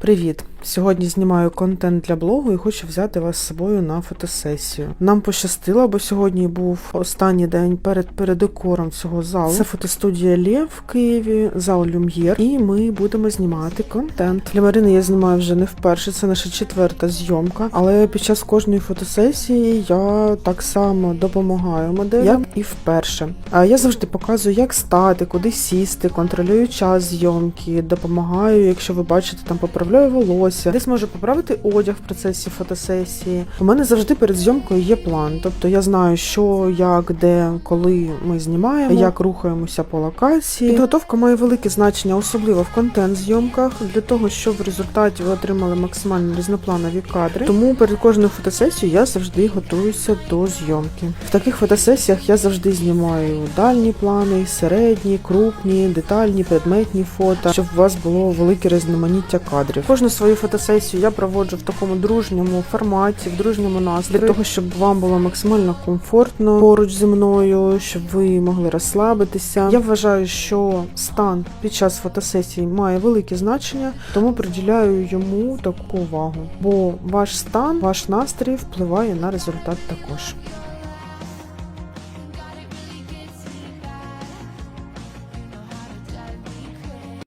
Привіт! Сьогодні знімаю контент для блогу і хочу взяти вас з собою на фотосесію. Нам пощастило, бо сьогодні був останній день перед передекором цього залу. Це фотостудія Лє в Києві, зал Люм'єр, і ми будемо знімати контент. Для Марини я знімаю вже не вперше. Це наша четверта зйомка. Але під час кожної фотосесії я так само допомагаю моделям, як і вперше. А я завжди показую, як стати, куди сісти, контролюю час зйомки, допомагаю, якщо ви бачите, там поправляю волосся, десь можу поправити одяг в процесі фотосесії. У мене завжди перед зйомкою є план. Тобто я знаю, що, як, де, коли ми знімаємо, як рухаємося по локації. Підготовка має велике значення, особливо в контент-зйомках, для того, щоб в результаті ви отримали максимально різнопланові кадри. Тому перед кожною фотосесією я завжди готуюся до зйомки. В таких фотосесіях я завжди знімаю дальні плани, середні, крупні, детальні, предметні фото, щоб у вас було велике різноманіття кадрів. Кожну свою фотосесію я проводжу в такому дружньому форматі, в дружньому настрої, для того, щоб вам було максимально комфортно поруч зі мною, щоб ви могли розслабитися. Я вважаю, що стан під час фотосесії має велике значення, тому приділяю йому таку увагу. Бо ваш стан, ваш настрій впливає на результат також.